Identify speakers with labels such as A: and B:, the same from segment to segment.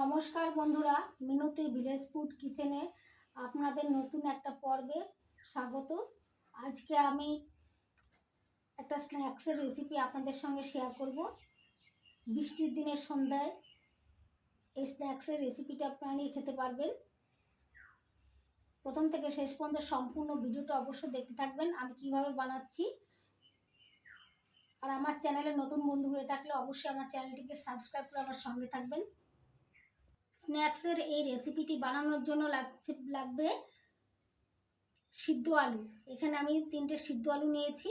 A: নমস্কার বন্ধুরা, মিনতি village food কিচেনে আপনাদের নতুন একটা পর্বে স্বাগত। আজকে আমি একটা স্ন্যাক্সের রেসিপি আপনাদের সঙ্গে শেয়ার করব। বৃষ্টির দিনের সন্ধ্যায় এই স্ন্যাক্সের রেসিপিটা আপনারা নিয়ে খেতে পারবেন। প্রথম থেকে শেষ পর্যন্ত সম্পূর্ণ ভিডিওটা অবশ্যই দেখতে থাকবেন, আমি কীভাবে বানাচ্ছি। আর আমার চ্যানেলে নতুন বন্ধু হয়ে থাকলে অবশ্যই আমার চ্যানেলটিকে সাবস্ক্রাইব করে আমার সঙ্গে থাকবেন। স্ন্যাক্সের এই রেসিপিটি বানানোর জন্য লাগবে সিদ্ধ আলু। এখানে আমি তিনটে সিদ্ধ আলু নিয়েছি।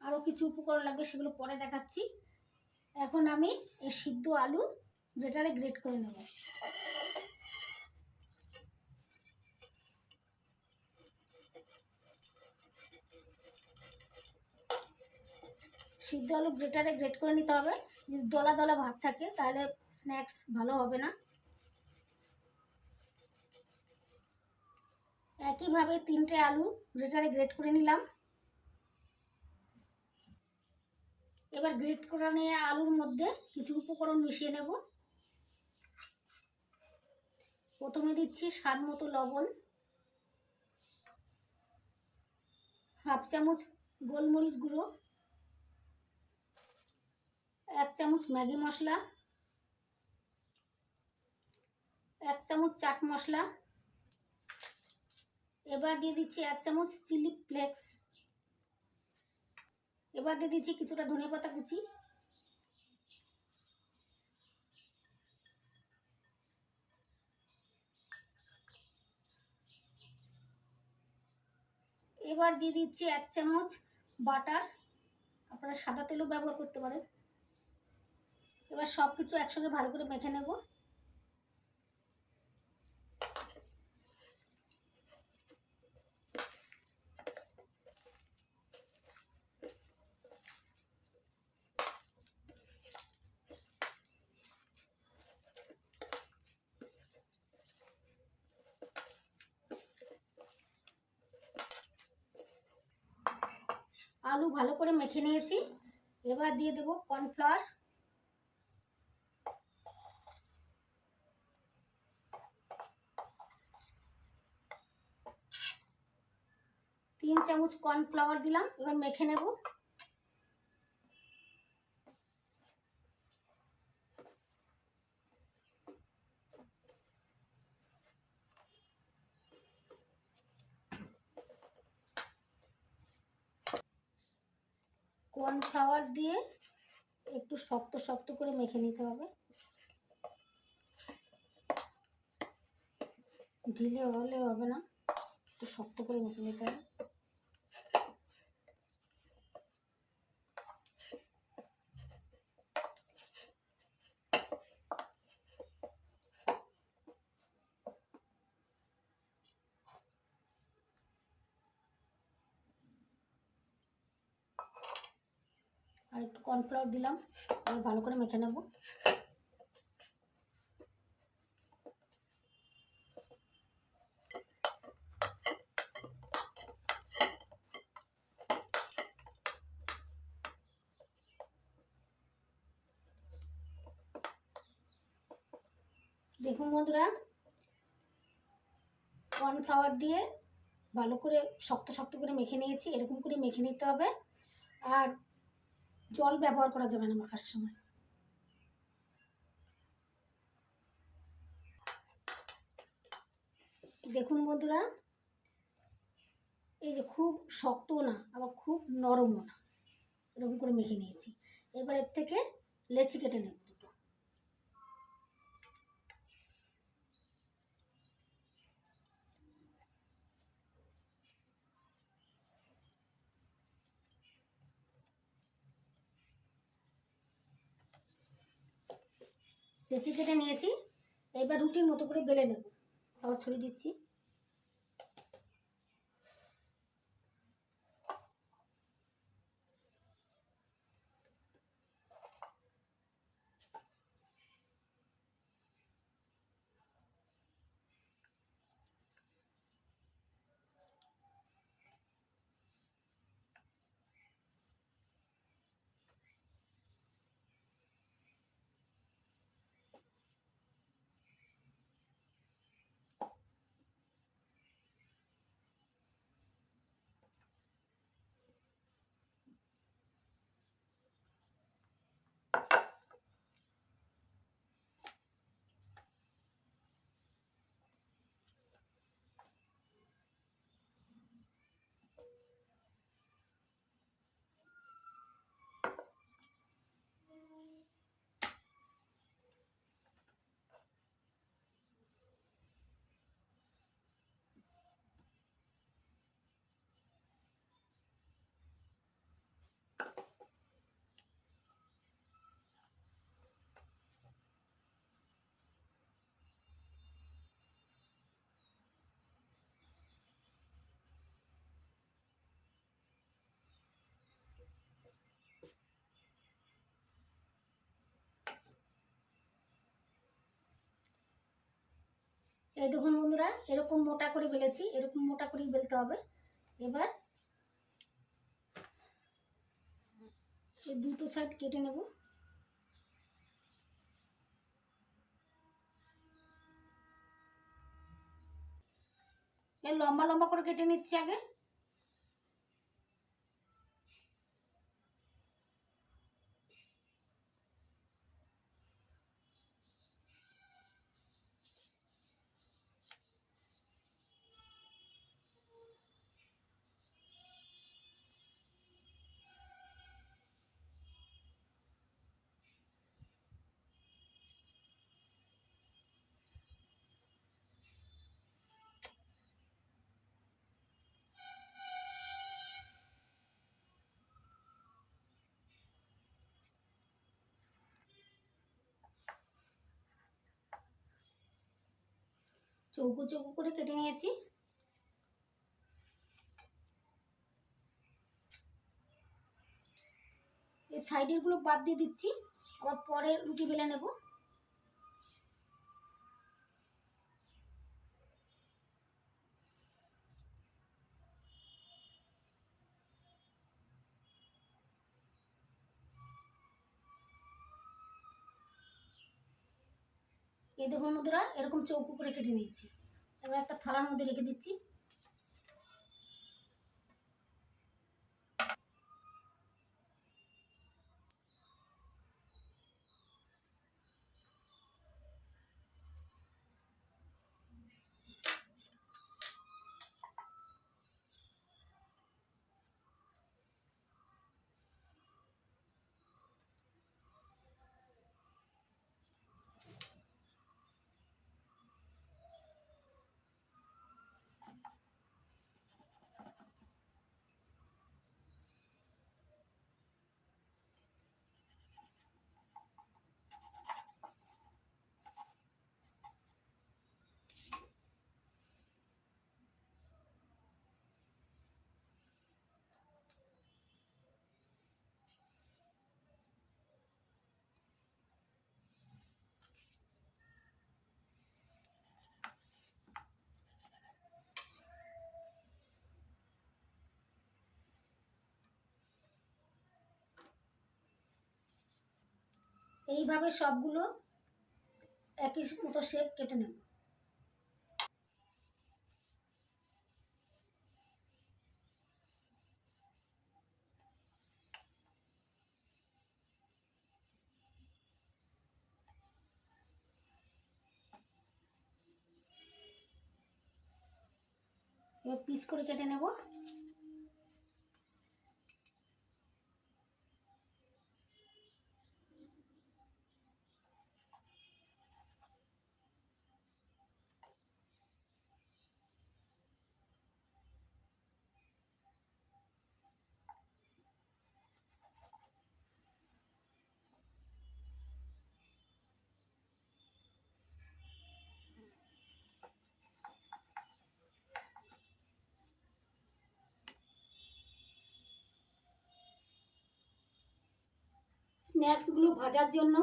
A: আরও কিছু উপকরণ লাগবে, সেগুলো পরে দেখাচ্ছি। এখন আমি এই সিদ্ধ আলু গ্রেটারে গ্রেট করে নেব। সিদ্ধ আলু গ্রেটারে গ্রেট করে নিতে হবে। যদি দলা দলা ভাব থাকে, তাহলে স্ন্যাক্স ভালো হবে না। একইভাবে তিনটে আলু গ্রেটারে গ্রেট করে নিলাম। এবার গ্রেট করে নিয়ে আলুর মধ্যে কিছু উপকরণ মিশিয়ে নেব। প্রথমে দিচ্ছি স্বাদ মতো লবণ, হাফ চামচ গোলমরিচ গুঁড়ো, এক চামচ ম্যাগি মশলা, এক চামচ চাট মশলা এবার দিয়ে দিচ্ছি এক চামচ চিলি ফ্লেক্স। এবার দিয়ে দিচ্ছি কিছুটা ধনে পাতা কুচি। এবার দিয়ে দিচ্ছি এক চামচ বাটার। আপনারা সাদা তেলও ব্যবহার করতে পারেন। এবার সব কিছু একসঙ্গে ভালো করে মেখে নেব। আলু ভালো করে মেখে নিয়েছি। এবার দিয়ে দেবো কর্নফ্লাওয়ার। তিন চামচ কর্নফ্লাওয়ার দিলাম, এবার মেখে নেব কর্নফ্লাওয়ার দিয়ে একটু শক্ত শক্ত করে মেখে নিতে হবে। ঢিলে হলে হবে না, একটু শক্ত করে মেখে নিতে হবে। একটু কর্নফ্লাওয়ার দিলাম আমি ভালো করে মেখে নেব। দেখুন বন্ধুরা কর্নফ্লাওয়ার দিয়ে ভালো করে শক্ত শক্ত করে মেখে নিয়েছি, এরকম করে মেখে নিতে হবে। আর জল ব্যবহার করা যাবে না মাখার সময়। দেখুন বন্ধুরা, এই যে খুব শক্ত না, আবার খুব নরমও না। এরকম করে মেখে নিয়েছি। এবার এর থেকে লেচি কেটে নেব দুটো লেচি কেটে নিয়েছি এবার রুটির মতো করে বেলে নেব। আবার ছড়িয়ে দিচ্ছি। এই দেখুন বন্ধুরা, এরকম মোটা করে বেলেছি, এরকম মোটা করেই বেলতে হবে। এবার এই দুটো সাইড কেটে নেব। লম্বা লম্বা করে কেটে নিচ্ছি আগে। চৌকো চৌকো করে কেটে নিয়েছি। এই সাইডেরগুলো বাদ দিয়ে দিচ্ছি, আবার পরে রুটি বেলে নেব। এই দেখুন বন্ধুরা এরকম চৌকো করে কেটে নিয়েছি এবার একটা থালার মধ্যে রেখে দিচ্ছি। এইভাবে সবগুলো একই মতো শেপ কেটে নেব। পিস করে কেটে নেব। স্ন্যাক্সগুলো ভাজার জন্য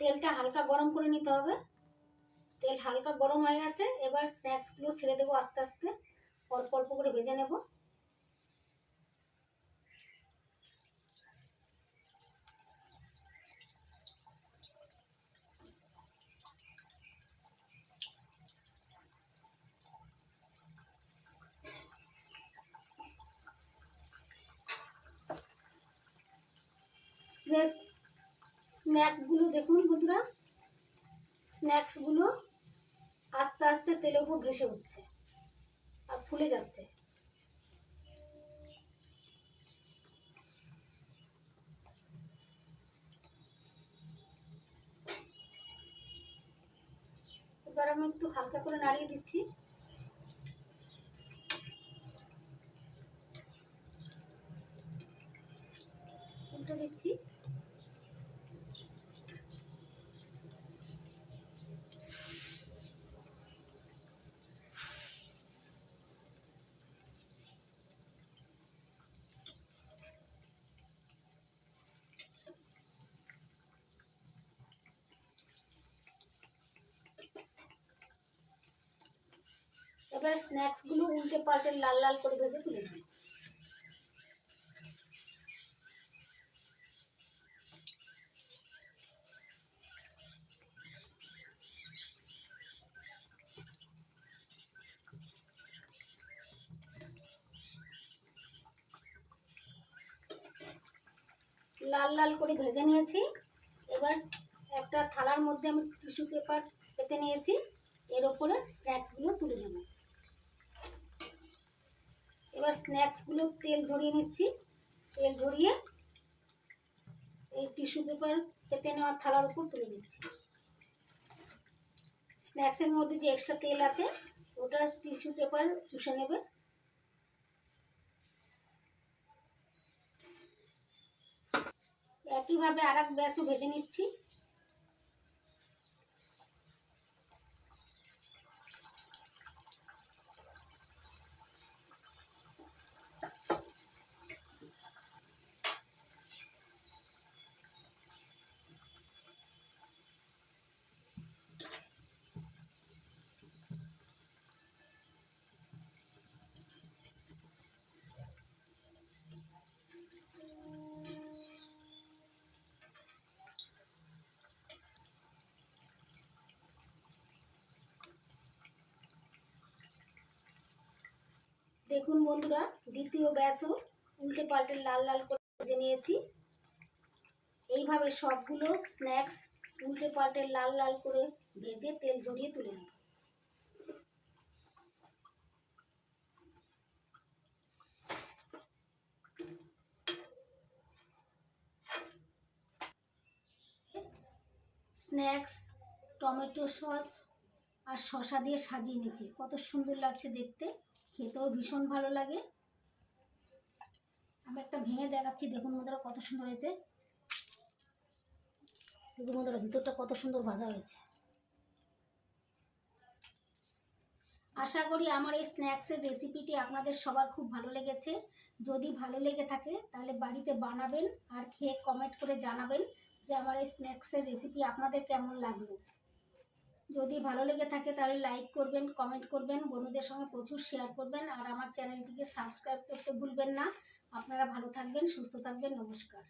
A: তেলটা হালকা গরম করে নিতে হবে। তেল হালকা গরম হয়ে গেছে, এবার স্ন্যাক্সগুলো ছেড়ে দেবো আস্তে আস্তে, অল্প অল্প করে ভেজে নেব। স্ন্যাক্স স্ন্যাকগুলো দেখুন বন্ধুরা। স্ন্যাক্সগুলো আস্তে আস্তে তেলের উপর ভেসে উঠছে আর ফুলে যাচ্ছে। এবার আমি একটু হালকা করে নাড়িয়ে দিচ্ছি। উল্টে দিচ্ছি। এবার স্ন্যাক্সগুলো উল্টে পাল্টে লাল লাল করে ভেজে তুলে দিই লাল লাল করে ভেজে নিয়েছি। এবার একটা থালার মধ্যে আমি টিস্যু পেপার পেতে নিয়েছি। এর ওপরে স্ন্যাক্সগুলো তুলে নেব। এবার স্ন্যাক্সগুলো তেল ঝরিয়ে নিচ্ছি। তেল ঝরিয়ে এই টিস্যু পেপার পেতে নেওয়া থালার উপর তুলে নিচ্ছি। স্ন্যাক্সের মধ্যে যে এক্সট্রা তেল আছে, ওটা টিস্যু পেপার চুষে নেবে। একইভাবে আর এক ব্যাচও ভেজে নিচ্ছি। দেখুন বন্ধুরা, দ্বিতীয় ব্যাচও উল্টে পাল্টে লাল লাল করে ভেজে নিয়েছি। এইভাবে সবগুলো স্ন্যাক্স উল্টে পাল্টে লাল লাল করে ভেজে তেল ঝরিয়ে তুলে নেব। স্ন্যাক্স টমেটো সস আর শসা দিয়ে সাজিয়ে নিয়েছি। কত সুন্দর লাগছে দেখতে। খেতেও ভীষণ ভালো লাগে। আমি একটা ভেঙে দেখাচ্ছি, দেখুন বন্ধুরা কত সুন্দর হয়েছে। দেখুন বন্ধুরা, ভিতরটা কত সুন্দর ভাজা হয়েছে। আশা করি আমার এই স্ন্যাক্সের রেসিপিটি আপনাদের সবার খুব ভালো লেগেছে। যদি ভালো লেগে থাকে, তাহলে বাড়িতে বানাবেন আর খেয়ে কমেন্ট করে জানাবেন যে আমার এই স্ন্যাক্সের রেসিপি আপনাদের কেমন লাগল। যদি ভালো লেগে থাকে তাহলে লাইক করবেন কমেন্ট করবেন, বন্ধুদের সঙ্গে প্রচুর শেয়ার করবেন আর আমার চ্যানেলটিকে সাবস্ক্রাইব করতে ভুলবেন না। আপনারা ভালো থাকবেন, সুস্থ থাকবেন, নমস্কার।